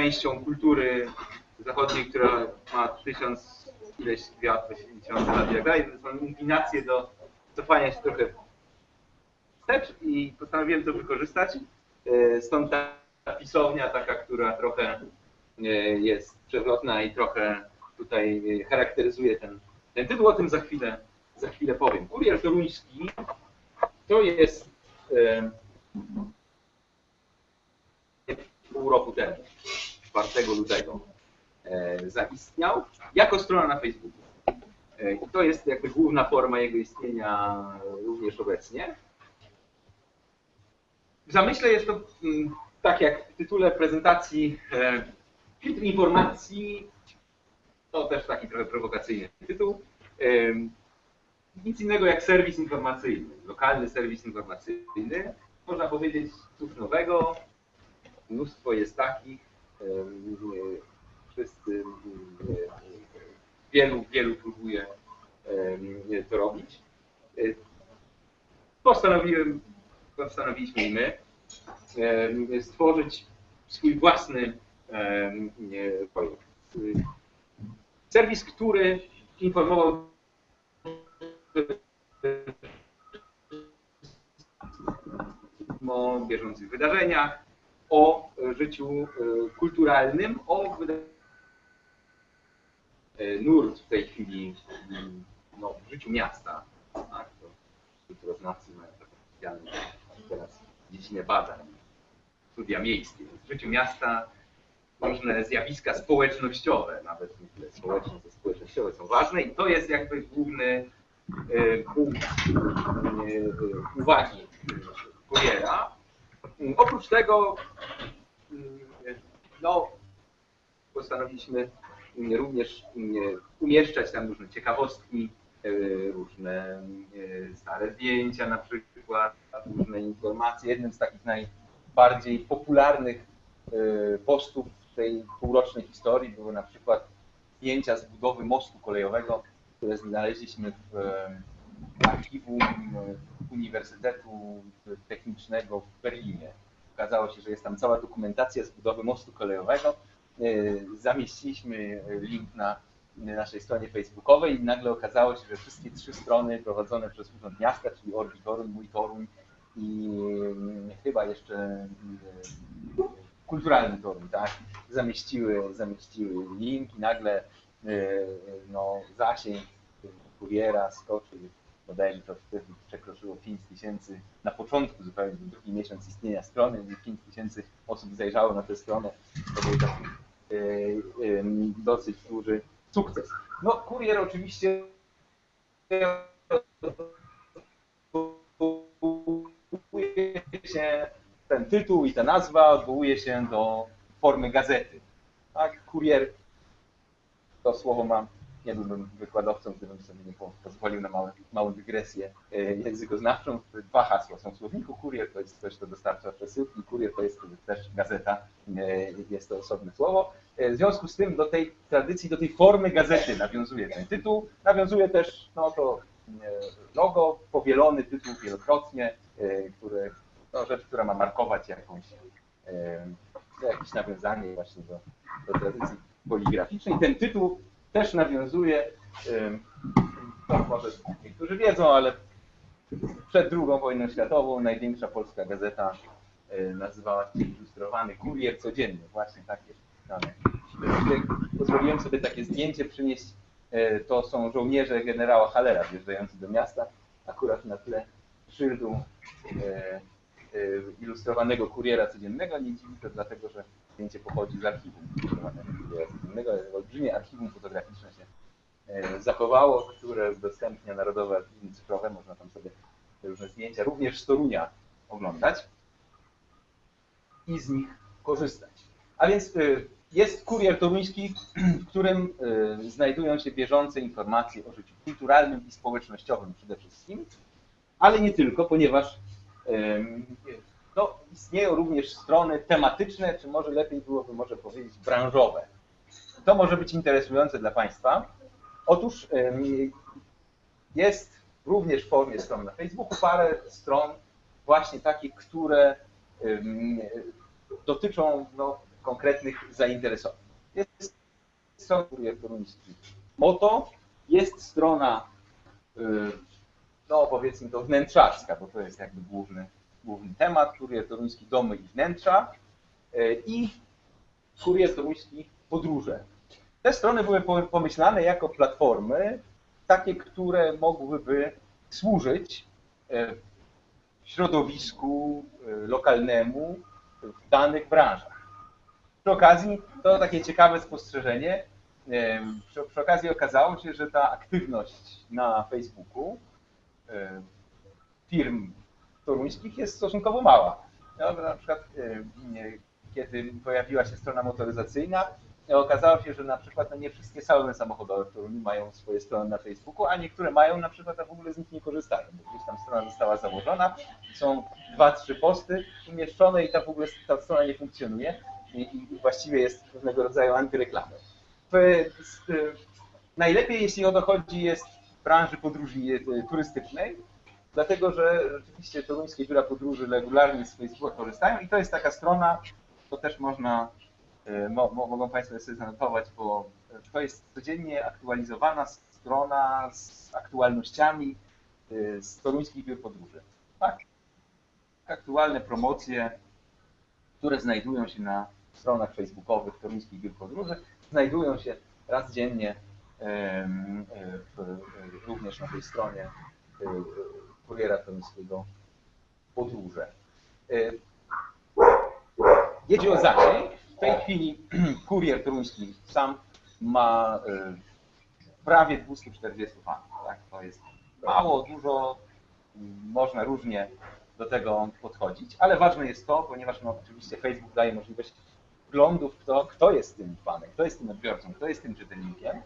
częścią kultury zachodniej, która ma tysiąc ileś dwie, tysiące lat i tak dalej. To są inklinacje do cofania się trochę wstecz i postanowiłem to wykorzystać. E, Stąd ta pisownia taka, która trochę e, jest przewrotna i trochę tutaj e, charakteryzuje ten, ten tytuł. O tym za chwilę, za chwilę powiem. Kurier toruński to jest pół roku temu, 4 lutego, e, zaistniał jako strona na Facebooku. E, I to jest jakby główna forma jego istnienia również obecnie. W zamyśle jest to, mm, tak jak w tytule prezentacji, e, filtr informacji, to też taki trochę prowokacyjny tytuł, nic innego jak serwis informacyjny, lokalny serwis informacyjny. Można powiedzieć cóż nowego, mnóstwo jest takich, wszyscy, wielu, wielu próbuje to robić. Postanowiłem postanowiliśmy i my stworzyć swój własny projekt. Serwis, który informował o bieżących wydarzeniach, o życiu e, kulturalnym, o e, nurt w tej chwili no, w życiu miasta. Tak? To kulturoznawcy mają taką specjalną teraz dziedzinę badań, studia miejskie. W życiu miasta różne zjawiska społecznościowe, nawet społeczne, społecznościowe są ważne i to jest jakby główny e, punkt uwagi kuriera. Oprócz tego no, postanowiliśmy również umieszczać tam różne ciekawostki, różne stare zdjęcia na przykład, różne informacje. Jednym z takich najbardziej popularnych postów tej półrocznej historii były na przykład zdjęcia z budowy mostu kolejowego, które znaleźliśmy w archiwum Uniwersytetu Technicznego w Berlinie. Okazało się, że jest tam cała dokumentacja z budowy mostu kolejowego. Zamieściliśmy link na naszej stronie facebookowej i nagle okazało się, że wszystkie trzy strony prowadzone przez Urząd Miasta, czyli Orbi Toruń, Mój Toruń i chyba jeszcze kulturalny Toruń, tak, zamieściły, zamieściły link i nagle no, zasięg kuriera skoczył bodajże to wtedy przekroczyło 5 tysięcy, na początku zupełnie, drugi miesiąc istnienia strony, 5 tysięcy osób zajrzało na tę stronę. To był taki e, dosyć duży sukces. No, kurier oczywiście się, ten tytuł i ta nazwa odwołuje się do formy gazety. Tak, kurier, to słowo ma nie byłbym wykładowcą, gdybym sobie nie pozwolił na małe, małą dygresję e, językoznawczą. Dwa hasła są w słowniku. Kurier to jest coś, co dostarcza przesyłki, kurier to jest też gazeta, e, jest to osobne słowo. E, w związku z tym do tej tradycji, do tej formy gazety nawiązuje ten tytuł. Nawiązuje też no, to logo, powielony tytuł wielokrotnie, który, no, rzecz, która ma markować jakąś, jakieś nawiązanie właśnie do, do tradycji poligraficznej. Ten tytuł też nawiązuje, to może niektórzy wiedzą, ale przed II wojną światową największa polska gazeta nazywała się Ilustrowany Kurier Codzienny. Właśnie takie dane. Pozwoliłem sobie takie zdjęcie przynieść. To są żołnierze generała Halera wjeżdżający do miasta. Akurat na tle szyldu ilustrowanego kuriera codziennego. Nie dziwi to dlatego, że zdjęcie pochodzi z archiwum innego, olbrzymie archiwum fotograficzne się e, zachowało, które udostępnia Narodowe Archiwum Cyfrowe. Można tam sobie różne zdjęcia, również z Torunia oglądać i z nich korzystać. A więc e, jest kurier toruński, w którym e, znajdują się bieżące informacje o życiu kulturalnym i społecznościowym przede wszystkim, ale nie tylko, ponieważ no, istnieją również strony tematyczne, czy może lepiej byłoby może powiedzieć branżowe. To może być interesujące dla Państwa. Otóż jest również w formie stron na Facebooku parę stron właśnie takich, które dotyczą no, konkretnych zainteresowań. Jest strona Toruński Moto, jest strona, y, no powiedzmy to wnętrzarska, bo to jest jakby główny, główny temat, Kurier Toruński Domy i Wnętrza y, i Kurier Toruński Podróże. Te strony były pomyślane jako platformy, takie, które mogłyby służyć y, środowisku lokalnemu w danych branżach. Przy okazji, to takie ciekawe spostrzeżenie, przy, przy okazji okazało się, że ta aktywność na Facebooku firm toruńskich jest stosunkowo mała. No, na przykład kiedy pojawiła się strona motoryzacyjna, okazało się, że na przykład no nie wszystkie salony samochodowe w Toruniu mają swoje strony na Facebooku, a niektóre mają na przykład, a w ogóle z nich nie korzystają, bo gdzieś tam strona została założona, są dwa, trzy posty umieszczone i ta w ogóle ta strona nie funkcjonuje i, i właściwie jest pewnego rodzaju antyreklamą. Najlepiej, jeśli o to chodzi, jest w branży podróży turystycznej, dlatego że rzeczywiście toruńskie biura podróży regularnie z Facebooka korzystają i to jest taka strona, to też można, e, mo, mogą Państwo sobie zanotować, bo to jest codziennie aktualizowana strona z aktualnościami e, z toruńskich biur podróży. Tak? Aktualne promocje, które znajdują się na stronach facebookowych toruńskich biur podróży, znajdują się raz dziennie e, również na tej stronie kuriera toruńskiego podróże. Jedzie o zasięg. W tej chwili kurier toruński sam ma prawie 240 fanów. Tak? To jest mało, dużo, można różnie do tego podchodzić, ale ważne jest to, ponieważ no, oczywiście Facebook daje możliwość wglądów, kto, kto jest tym fanem, kto jest tym odbiorcą, kto jest tym czytelnikiem.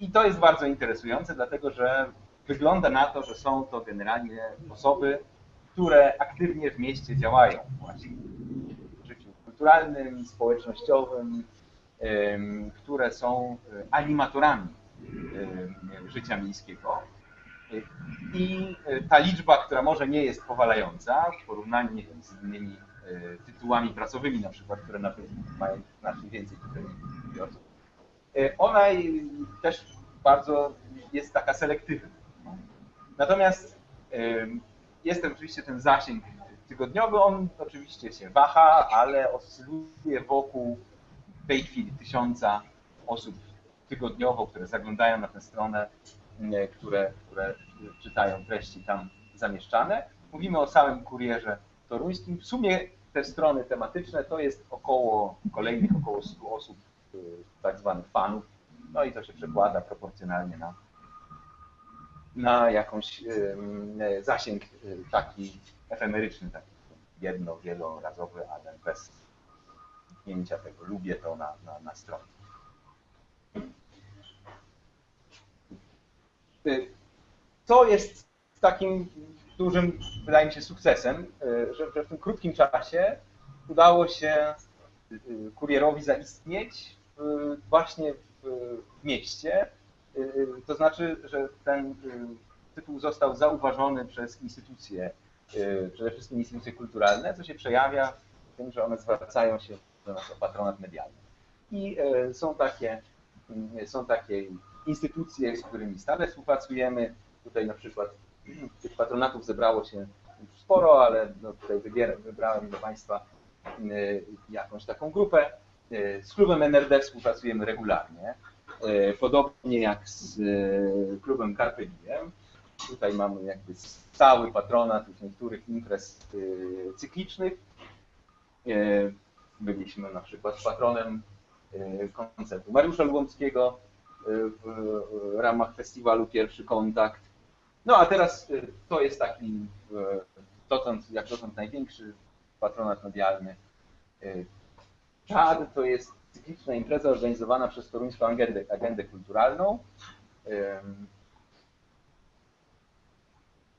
I to jest bardzo interesujące, dlatego że wygląda na to, że są to generalnie osoby, które aktywnie w mieście działają właśnie w życiu kulturalnym, społecznościowym, które są e, animatorami życia miejskiego. I e, ta liczba, która może nie jest powalająca w porównaniu z innymi e, tytułami pracowymi, na przykład, które na Facebooku mają znacznie więcej odbiorców, ona też bardzo jest taka selektywna. Natomiast jest oczywiście ten zasięg tygodniowy, on oczywiście się waha, ale oscyluje wokół w tej chwili tysiąca osób tygodniowo, które zaglądają na tę stronę, które, które czytają treści tam zamieszczane. Mówimy o samym kurierze toruńskim. W sumie te strony tematyczne to jest około kolejnych około 100 osób, y, tak zwanych fanów, no i to się przekłada proporcjonalnie na na jakąś zasięg y, taki efemeryczny, taki jedno, wielorazowy, ale bez wniknięcia tego. Lubię to na, na, na stronie. Y, co jest takim dużym, wydaje mi się, sukcesem, że, że w tym krótkim czasie udało się kurierowi zaistnieć właśnie w mieście, to znaczy, że ten y, tytuł został zauważony przez instytucje, przede wszystkim instytucje kulturalne, co się przejawia w tym, że one zwracają się do nas o patronat medialny. I są takie, są takie instytucje, z którymi stale współpracujemy. Tutaj na przykład tych patronatów zebrało się sporo, ale no tutaj wybrałem do Państwa jakąś taką grupę. Z klubem NRD współpracujemy regularnie. E, podobnie jak z e, klubem Carpe Diem. Tutaj mamy jakby stały patronat już niektórych imprez e, cyklicznych. Byliśmy na przykład patronem koncertu Mariusza Lubomskiego w ramach festiwalu Pierwszy Kontakt. No a teraz to jest taki dotąd, jak dotąd największy patronat medialny. Czad to jest cykliczna impreza organizowana przez Toruńską Agendę, Agendę Kulturalną.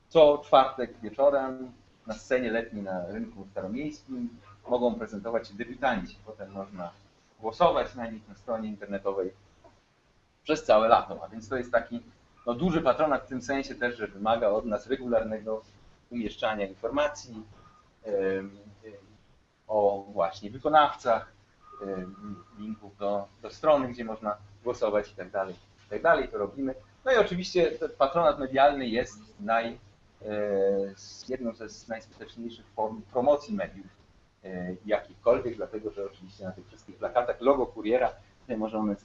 Co czwartek wieczorem na scenie letniej na rynku staromiejskim mogą prezentować się debiutanci. Potem można głosować na nich na stronie internetowej przez całe lato. A więc to jest taki no, duży patronat w tym sensie też, że wymaga od nas regularnego umieszczania informacji, o właśnie wykonawcach, linków do, do strony, gdzie można głosować i tak dalej, i tak dalej, to robimy. No i oczywiście patronat medialny jest naj, e, jedną ze najskuteczniejszych form promocji mediów e, jakichkolwiek, dlatego że oczywiście na tych wszystkich plakatach logo kuriera, tutaj może one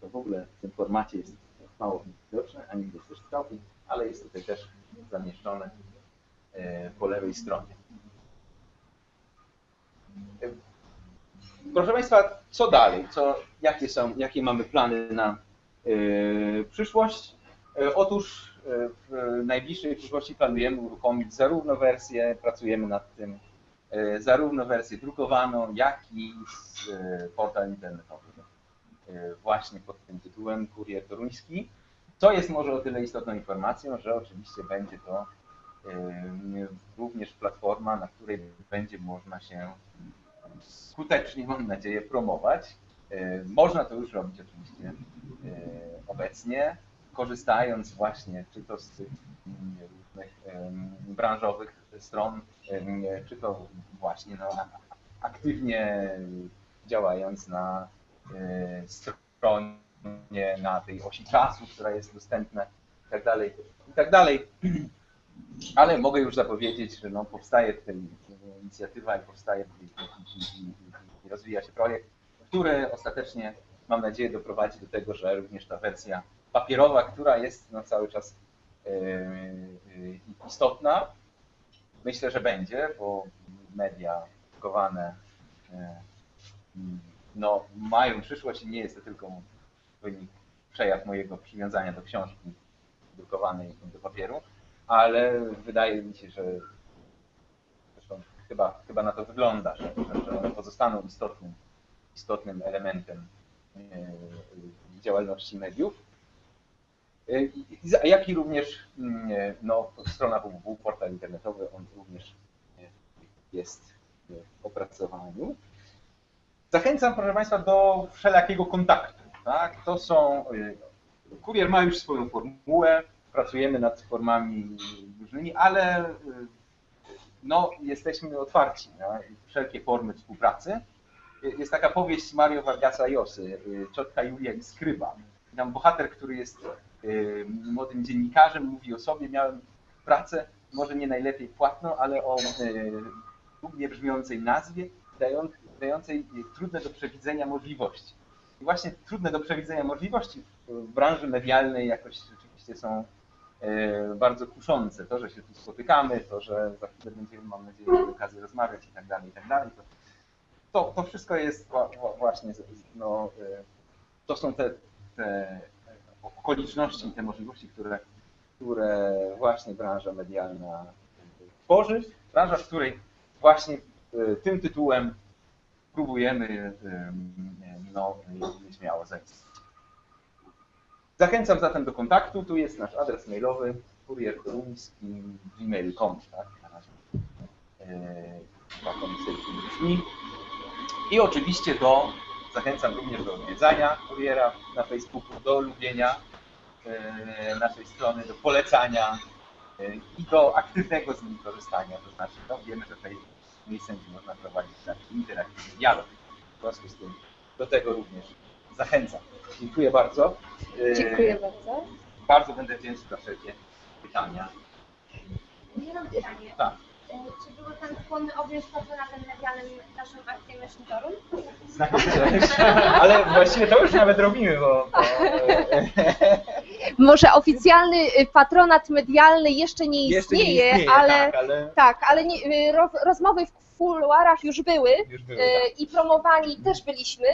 to w ogóle w tym formacie jest mało widoczne, a nigdy jest też całkiem, ale jest tutaj też zamieszczone po lewej stronie. Proszę Państwa, co dalej? Co, jakie, są, jakie mamy plany na y, przyszłość? Y, otóż y, w najbliższej przyszłości planujemy uruchomić zarówno wersję, pracujemy nad tym, zarówno wersję drukowaną, jak i portal internetowy. Właśnie pod tym tytułem Kurier Toruński. Co jest może o tyle istotną informacją, że oczywiście będzie to również platforma, na której będzie można się skutecznie, mam nadzieję, promować. E, można to już robić oczywiście e, obecnie, korzystając właśnie czy to z tych mm, różnych branżowych stron, czy to właśnie no, aktywnie działając na e, stronie, na tej osi czasu, która jest dostępna i tak dalej, i tak dalej. Ale mogę już zapowiedzieć, że no, powstaje tutaj inicjatywa i powstaje i, i, i rozwija się projekt, który ostatecznie mam nadzieję doprowadzi do tego, że również ta wersja papierowa, która jest no, cały czas istotna, myślę, że będzie, bo media drukowane no, mają przyszłość i nie jest to tylko wynik, przejaw mojego przywiązania do książki drukowanej do papieru, ale wydaje mi się, że zresztą chyba, chyba na to wygląda, że, że one pozostaną istotnym, istotnym elementem e, działalności mediów. E, jak i również mm, e, no, strona www, portal internetowy, on również jest w opracowaniu. Zachęcam, proszę Państwa, do wszelakiego kontaktu. Tak? To są, kurier ma już swoją formułę, pracujemy nad formami różnymi, ale y, no, jesteśmy otwarci na wszelkie formy współpracy. Jest taka powieść Mario Vargasa Josy, y, Ciotka Julia i Skryba. Tam bohater, który jest y, młodym dziennikarzem, mówi o sobie, miałem pracę, może nie najlepiej płatną, ale o trudnie brzmiącej nazwie, dającej trudne do przewidzenia możliwości. I właśnie trudne do przewidzenia możliwości w branży medialnej jakoś rzeczywiście są bardzo kuszące. To, że się tu spotykamy, to, że za chwilę będziemy, mam nadzieję, okazję rozmawiać i tak dalej, i tak dalej. To, to, wszystko jest właśnie, no, e, to są te, te okoliczności i te możliwości, które, które właśnie branża medialna tworzy. Branża, w której właśnie e, tym tytułem próbujemy no, śmiało zajść. Zachęcam zatem do kontaktu. Tu jest nasz adres mailowy kuriertoruński.gmail.com tak? Na razie e, I oczywiście do, zachęcam również do odwiedzania kuriera na Facebooku, do lubienia e, naszej strony, do polecania e, i do aktywnego z nim korzystania. To znaczy, no, wiemy, że Facebook miejscem, gdzie można prowadzić taki interaktywny dialog. W związku z tym do tego również zachęcam. Dziękuję bardzo. Dziękuję bardzo. Bardzo będę wdzięczny za wszelkie pytania. Ja mam pytanie. Tak. E, czy były Pan skłonny objąć patronatem medialnym naszą akcję? Znakomicie. Ale właściwie to już nawet robimy, bo... bo Może oficjalny y, patronat medialny jeszcze nie jeszcze istnieje, nie istnieje ale tak, ale tak, ale nie, y, roz, rozmowy w kuluarach już były już były, y, tak. i promowani też byliśmy,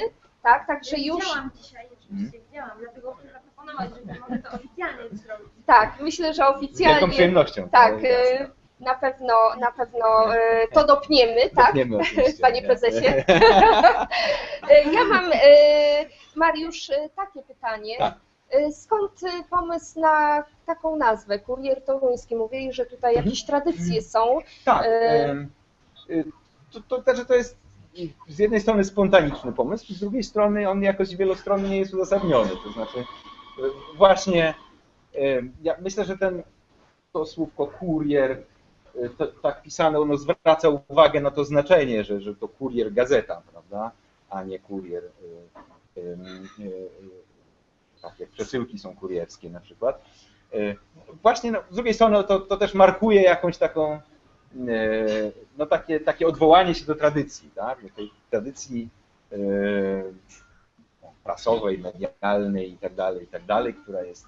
tak, także już Widziałam dzisiaj, rzeczywiście widziałam, dlatego chcę zaproponować, żeby może to oficjalnie zrobić. tak, myślę, że Z wielką oficjalnie przyjemnością. tak, y, na pewno, na pewno y, to dopniemy, tak? Dopniemy oczywiście, Panie nie? prezesie. Y, Ja mam, Mariusz, takie pytanie. Tak. Skąd pomysł na taką nazwę? Kurier Toruński. Mówili, że tutaj Mhm. jakieś tradycje są. Tak. To, to, to, że to jest z jednej strony spontaniczny pomysł, z drugiej strony on jakoś wielostronnie nie jest uzasadniony. To znaczy y, właśnie em, ja myślę, że ten to słówko kurier y, to, tak pisane, ono zwraca uwagę na to znaczenie, że, że to kurier gazeta, prawda, a nie kurier, tak jak przesyłki są kurierskie na przykład. Właśnie no, z drugiej strony to, to też markuje jakąś taką, no takie, takie odwołanie się do tradycji, tak, do tej tradycji y, prasowej, medialnej i tak dalej, i tak dalej, która jest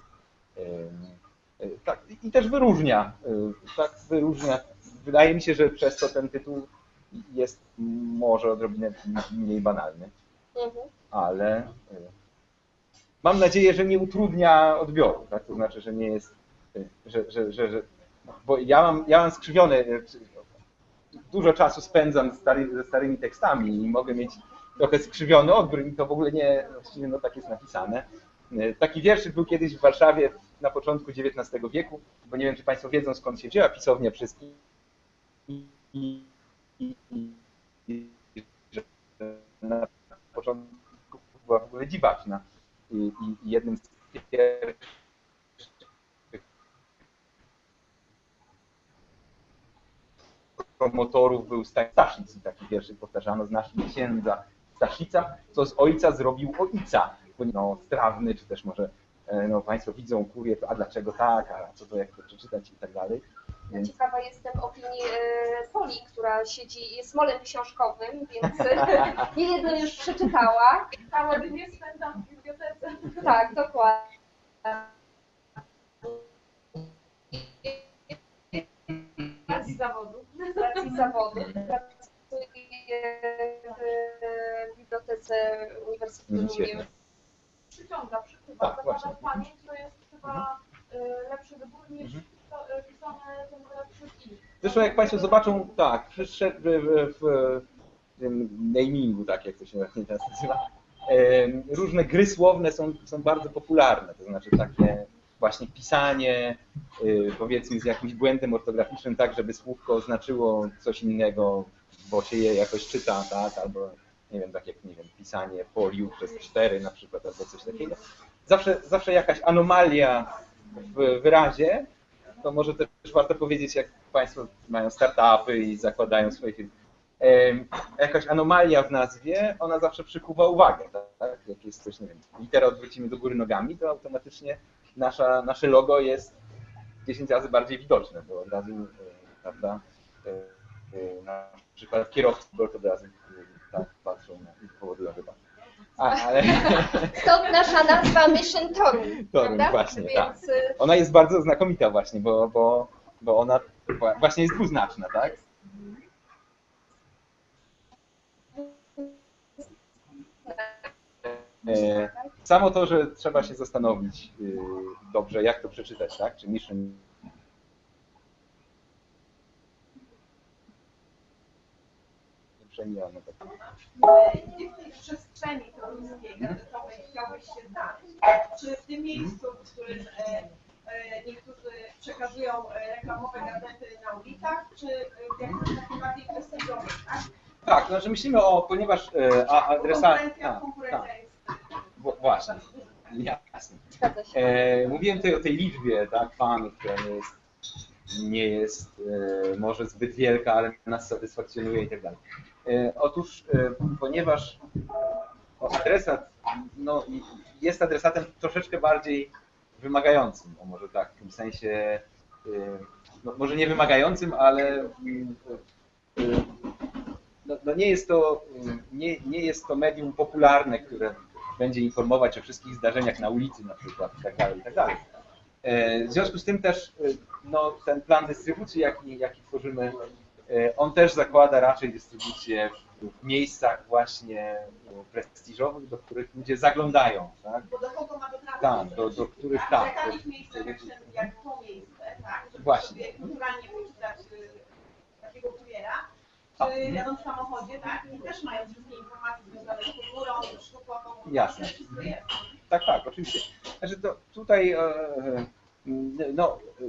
y, tak, i też wyróżnia, tak wyróżnia. Wydaje mi się, że przez to ten tytuł jest może odrobinę mniej banalny, Mhm. ale mam nadzieję, że nie utrudnia odbioru, tak? To znaczy, że nie jest, że, że, że, że bo ja mam, ja mam skrzywione, dużo czasu spędzam ze starymi tekstami i mogę mieć trochę skrzywiony odbiór i to w ogóle nie, właściwie no tak jest napisane. Y, Taki wierszyk był kiedyś w Warszawie na początku XIX wieku, bo nie wiem, czy Państwo wiedzą, skąd się wzięła pisownia że na początku była w ogóle dziwaczna. I, i jednym z pierwszych promotorów był Staszic i taki wierszyk powtarzano z naszego księdza Staszica, co z ojca zrobił ojca, no, strawny, czy też może e, no, Państwo widzą kurier, a dlaczego tak, a co to, jak to przeczytać i tak dalej. Więc Ciekawa jestem opinii e, Poli, która siedzi, jest molem książkowym, więc e, nie jedną już przeczytała. Całe dnie spędzam w bibliotece. Tak, dokładnie. Z zawodu. Z racji zawodu. Pracuję w bibliotece Uniwersytetu Mhm, świetnie. Przyciąga, przykuwa. Tak, Zakładam właśnie. pamięć to jest chyba y, lepszy wybór niż Mhm. to, y, pisane tym lepszy film. Zresztą jak Państwo zobaczą, tak, w, w, w, w tym namingu, tak jak to się właśnie teraz nazywa, różne gry słowne są, są bardzo popularne, to znaczy takie właśnie pisanie, y, powiedzmy z jakimś błędem ortograficznym, tak żeby słówko oznaczyło coś innego, bo się je jakoś czyta, tak, albo nie wiem, tak jak, nie wiem, pisanie poliu przez cztery na przykład, albo coś takiego. Zawsze, zawsze jakaś anomalia w wyrazie, to może też warto powiedzieć, jak Państwo mają startupy i zakładają swoje firmy. Jakaś anomalia w nazwie, ona zawsze przykuwa uwagę. Tak? Jak jest coś, nie wiem, literę odwrócimy do góry nogami, to automatycznie nasza, nasze logo jest 10 razy bardziej widoczne, bo od razu, e, prawda, e, e, na przykład kierowcy to od razu tak patrzą na powodują chyba. A, ale Stąd nasza nazwa Mission Toru, Toruń, prawda? właśnie, tak. Więc y, Ona jest bardzo znakomita właśnie, bo, bo, bo ona wła- właśnie jest dwuznaczna, tak? Samo to, że trzeba się zastanowić y, dobrze, jak to przeczytać, tak? Czy mission nie przemija, no tak. W tej przestrzeni toruńskiej gazetowej chciałbyś się znaleźć? Czy w tym miejscu, w którym e, e, niektórzy przekazują e, reklamowe gazety na ulicach, czy e, w jakimś takim bardziej prestiżowym, tak? Tak, znaczy myślimy o, ponieważ e, a, adresa... Konkurencja, a, konkurencja tak, jest właśnie, jasne. E, mówiłem tutaj o tej liczbie tak, fanów, która nie jest, nie jest e, może zbyt wielka, ale nas satysfakcjonuje i tak dalej. E, otóż, e, ponieważ adresat no, jest adresatem troszeczkę bardziej wymagającym, no może tak, w tym sensie, e, no, może nie wymagającym, ale mm, e, no, no nie, jest to, nie, nie jest to medium popularne, które będzie informować o wszystkich zdarzeniach na ulicy na przykład i tak dalej, i tak dalej. E, W związku z tym też e, no, ten plan dystrybucji, jaki, jaki tworzymy, e, on też zakłada raczej dystrybucję w miejscach właśnie e, prestiżowych, do których ludzie zaglądają, tak? Bo do kogo ma dotrafić? Tak, do, do których w tak. takich miejscach jak, to miejsce, tak? Żeby Właśnie. sobie kulturalnie poczytać y, takiego kuriera, czy mhm. jadą w samochodzie, tak? I też mają wszystkie informacje związane z kulturą, sztuką. Jasne. Wszystko jest. Tak, tak, oczywiście. Znaczy to tutaj e, e, no, e,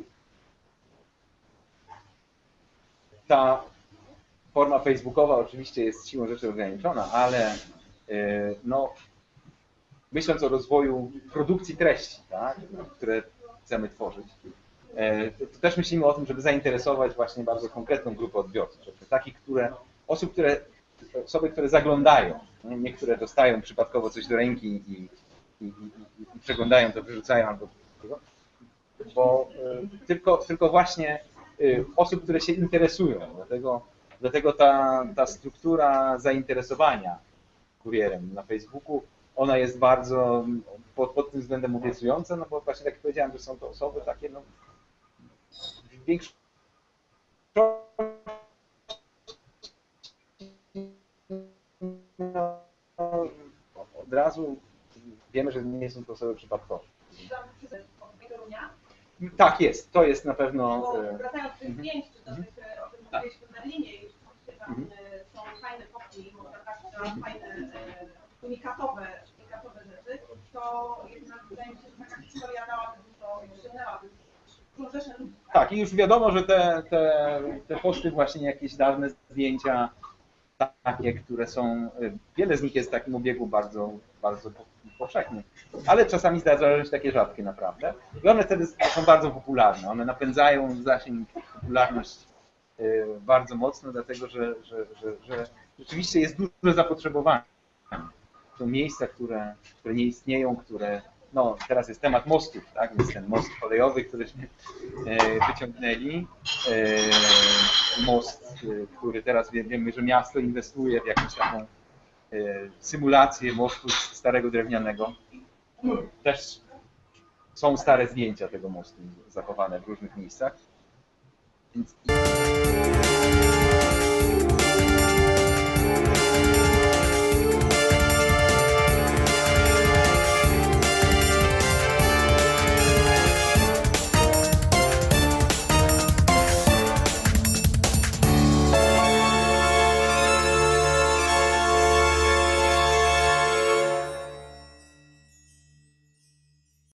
ta forma facebookowa oczywiście jest siłą rzeczy ograniczona, ale no, myśląc o rozwoju produkcji treści, tak, które chcemy tworzyć, To to też myślimy o tym, żeby zainteresować właśnie bardzo konkretną grupę odbiorców, takich, które, osób, które, osoby, które zaglądają, nie? niektóre dostają przypadkowo coś do ręki i, i, i, i, i przeglądają to, wyrzucają albo bo e, tylko, tylko właśnie e, osób, które się interesują, dlatego, dlatego ta, ta struktura zainteresowania kurierem na Facebooku, ona jest bardzo pod, pod tym względem obiecująca, no bo właśnie tak jak powiedziałem, że są to osoby takie no, w większości no, od razu wiemy, że nie są to osoby przypadkowe. Tak jest, to jest na pewno. Bo e, wracając do tych Mhm. zdjęć, czy do tych, e, o Tak. mówiliśmy w Berlinie, już oczywiście tam Mhm. e, są fajne foki, można tak, że fajne, e, unikatowe, unikatowe rzeczy, to jednak wydaje mi się, że taka historia dałaby dużo, ściągnęłaby dużą rzeszę ludzi. I już wiadomo, że te, te, te posty, właśnie jakieś dawne zdjęcia, takie, które są, wiele z nich jest w takim obiegu bardzo, bardzo po- powszechnym, ale czasami zdarzają się takie rzadkie naprawdę. I one wtedy są bardzo popularne, one napędzają zasięg, popularność y, bardzo mocno, dlatego że, że, że, że rzeczywiście jest duże zapotrzebowanie. Są miejsca, które, które nie istnieją, które, no teraz jest temat mostów, tak, jest ten most kolejowy, któryśmy e, wyciągnęli. E, Most, e, który teraz wie- wiemy, że miasto inwestuje w jakąś taką symulację mostu starego drewnianego. Też są stare zdjęcia tego mostu zachowane w różnych miejscach. Więc